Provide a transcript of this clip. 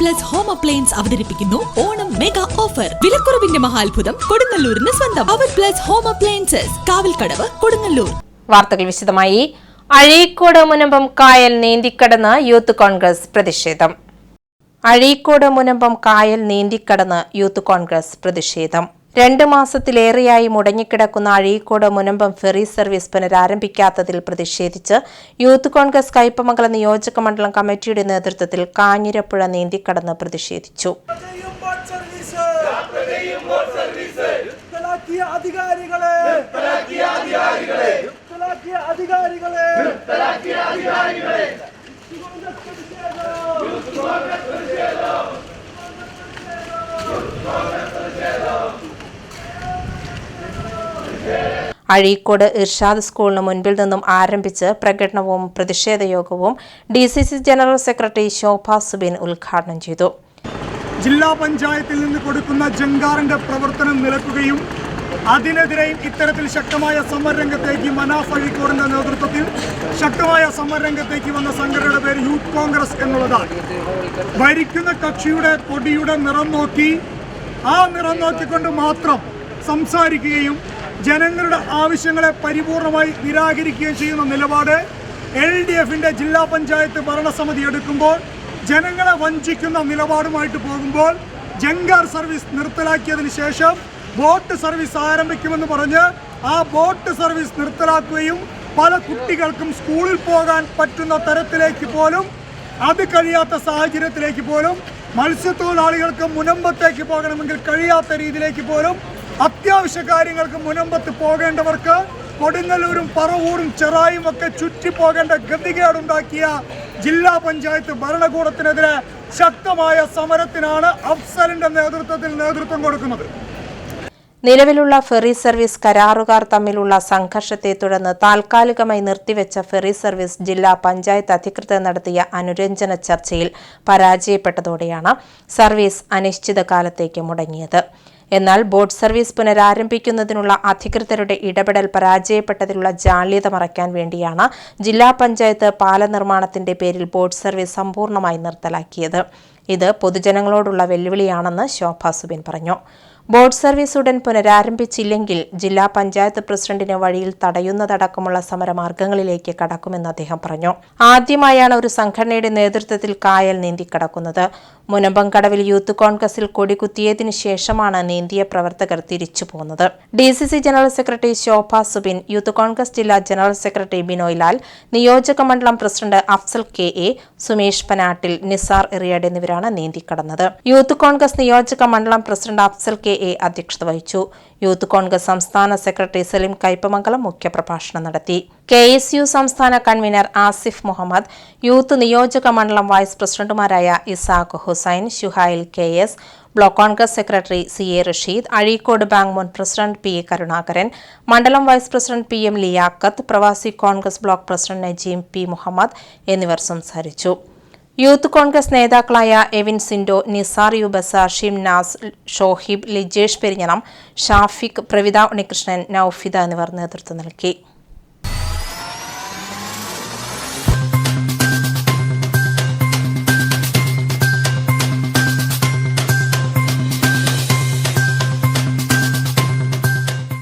Plus home appliance അവതരിപ്പിക്കുന്നു. Onam mega offer വിലക്കുറവിന്റെ മഹാത്ഭുതം കൊടുങ്ങല്ലൂരിന് സ്വന്തം. അവർ plus home appliances Kavalkadavu Kodungallur. വാർത്തകൾ വിശദമായി. അഴീക്കോട് മുനമ്പം കായൽ നീന്തിക്കടന്ന് യൂത്ത് കോൺഗ്രസ് പ്രതിഷേധം. അഴീക്കോട് മുനമ്പം കായൽ നീന്തിക്കടന്ന് യൂത്ത് കോൺഗ്രസ് പ്രതിഷേധം. രണ്ട് മാസത്തിലേറെയായി മുടങ്ങിക്കിടക്കുന്ന അഴീക്കോട് മുനമ്പം ഫെറി സർവീസ് പുനരാരംഭിക്കാത്തതിൽ പ്രതിഷേധിച്ച് യൂത്ത് കോൺഗ്രസ് കയ്പമംഗലം നിയോജക മണ്ഡലം കമ്മിറ്റിയുടെ നേതൃത്വത്തിൽ കാഞ്ഞിരപ്പുഴ നീന്തിക്കടന്ന് പ്രതിഷേധിച്ചു. അധികാരികളെ. അഴീക്കോട് ഇർഷാദ് സ്കൂളിന് മുൻപിൽ നിന്നും ആരംഭിച്ച് പ്രകടനവും പ്രതിഷേധ യോഗവും D C C general secretary Shobha Subin ഉദ്ഘാടനം ചെയ്തു. ജില്ലാ പഞ്ചായത്തിൽ നിന്ന് കൊടുക്കുന്ന ജങ്കാറിന്റെ പ്രവർത്തനം നിലക്കുകയും അതിനെതിരെയും ഇത്തരത്തിൽ ശക്തമായ സമരരംഗത്തേക്ക് മനാഫ് അഴീക്കോടിന്റെ നേതൃത്വത്തിൽ ശക്തമായ സമരരംഗത്തേക്ക് വന്ന സംഘടനയുടെ പേര് യൂത്ത് കോൺഗ്രസ് എന്നുള്ളതാണ്. ഭരിക്കുന്ന കക്ഷിയുടെ കൊടിയുടെ നിറം നോക്കി ആ നിറം നോക്കിക്കൊണ്ട് മാത്രം സംസാരിക്കുകയും ജനങ്ങളുടെ ആവശ്യങ്ങളെ പരിപൂർണമായി നിരാകരിക്കുകയും ചെയ്യുന്ന നിലപാട് എൽ ഡി എഫിന്റെ ജില്ലാ പഞ്ചായത്ത് ഭരണസമിതി എടുക്കുമ്പോൾ ജനങ്ങളെ വഞ്ചിക്കുന്ന നിലപാടുമായിട്ട് പോകുമ്പോൾ ജങ്കാർ സർവീസ് നിർത്തലാക്കിയതിന് ശേഷം ബോട്ട് സർവീസ് ആരംഭിക്കുമെന്ന് പറഞ്ഞ് ആ ബോട്ട് സർവീസ് നിർത്തലാക്കുകയും പല കുട്ടികൾക്കും സ്കൂളിൽ പോകാൻ പറ്റുന്ന തരത്തിലേക്ക് പോലും അത് കഴിയാത്ത സാഹചര്യത്തിലേക്ക് പോലും മത്സ്യത്തൊഴിലാളികൾക്ക് മുനമ്പത്തേക്ക് പോകണമെങ്കിൽ കഴിയാത്ത രീതിയിലേക്ക് പോലും അത്യാവശ്യ കാര്യങ്ങൾക്ക് മുനമ്പത്ത് പോകേണ്ടവർക്ക് കൊടുങ്ങല്ലൂരും പറവൂരും ചെറായും ഒക്കെ ചുറ്റി പോകേണ്ട ഗതികേടുണ്ടാക്കിയ ജില്ലാ പഞ്ചായത്ത് ഭരണകൂടത്തിനെതിരെ ശക്തമായ സമരത്തിനാണ് അഫ്സലിന്റെ നേതൃത്വത്തിൽ നേതൃത്വം കൊടുക്കുന്നത്. നിലവിലുള്ള ഫെറി സർവീസ് കരാറുകാർ തമ്മിലുള്ള സംഘർഷത്തെ തുടർന്ന് താൽക്കാലികമായി നിർത്തിവെച്ച ഫെറി സർവീസ് ജില്ലാ പഞ്ചായത്ത് അധികൃതർ നടത്തിയ അനുരഞ്ജന ചർച്ചയിൽ പരാജയപ്പെട്ടതോടെയാണ് സർവീസ് അനിശ്ചിതകാലത്തേക്ക് മുടങ്ങിയത്. എന്നാൽ ബോട്ട് സർവീസ് പുനരാരംഭിക്കുന്നതിനുള്ള അധികൃതരുടെ ഇടപെടൽ പരാജയപ്പെട്ടതിലുള്ള ജാള്യത മറയ്ക്കാൻ വേണ്ടിയാണ് ജില്ലാ പഞ്ചായത്ത് പാല നിർമ്മാണത്തിന്റെ പേരിൽ ബോട്ട് സർവീസ് സമ്പൂർണമായി നിർത്തലാക്കിയത്. ഇത് പൊതുജനങ്ങളോടുള്ള വെല്ലുവിളിയാണെന്ന് ശോഭ സുബിൻ പറഞ്ഞു. ബോട്ട് സർവീസ് ഉടൻ പുനരാരംഭിച്ചില്ലെങ്കിൽ ജില്ലാ പഞ്ചായത്ത് പ്രസിഡന്റിനെ വഴിയിൽ തടയുന്നതടക്കമുള്ള സമരമാർഗങ്ങളിലേക്ക് കടക്കുമെന്ന് അദ്ദേഹം പറഞ്ഞു. ആദ്യമായാണ് ഒരു സംഘടനയുടെ നേതൃത്വത്തിൽ കായൽ നീന്തിക്കടക്കുന്നത്. മുനമ്പംകടവിൽ യൂത്ത് കോൺഗ്രസിൽ കൊടികുത്തിയതിനു ശേഷമാണ് നീന്തിയ പ്രവർത്തകർ തിരിച്ചു പോകുന്നത് D C C general secretary Shobha Subin youth Congress ജില്ലാ ജനറൽ സെക്രട്ടറി ബിനോയ് ലാൽ നിയോജക മണ്ഡലം president Afsal K A Sumesh Panattil Nizar Eriyad എന്നിവരാണ് നീന്തിക്കടന്നത്. യൂത്ത് കോൺഗ്രസ് നിയോജക മണ്ഡലം പ്രസിഡന്റ് അഫ്സൽ കെ എ അധ്യക്ഷത വഹിച്ചു. യൂത്ത് കോൺഗ്രസ് സംസ്ഥാന സെക്രട്ടറി സലീം കൈപ്പമംഗലം മുഖ്യപ്രഭാഷണം നടത്തി. കെ എസ് യു സംസ്ഥാന കൺവീനർ ആസിഫ് മുഹമ്മദ് യൂത്ത് നിയോജക മണ്ഡലം വൈസ് പ്രസിഡന്റുമാരായ Ishaq Hussain Shuhail K S block Congress secretary C A Rasheed Azhikode bank മുൻ പ്രസിഡന്റ് പി എ കരുണാകരൻ മണ്ഡലം vice president P M Liyakath Pravasi Congress block president Najeem P Muhammad എന്നിവർ സംസാരിച്ചു. Youth Congress നേതാക്കളായ Evin Sindo Nisar U Bazar Shimnas Shohib Lijesh Perinjanam Shafiq Pravitha Unnikrishnan Naufida എന്നിവർ നേതൃത്വം നൽകി.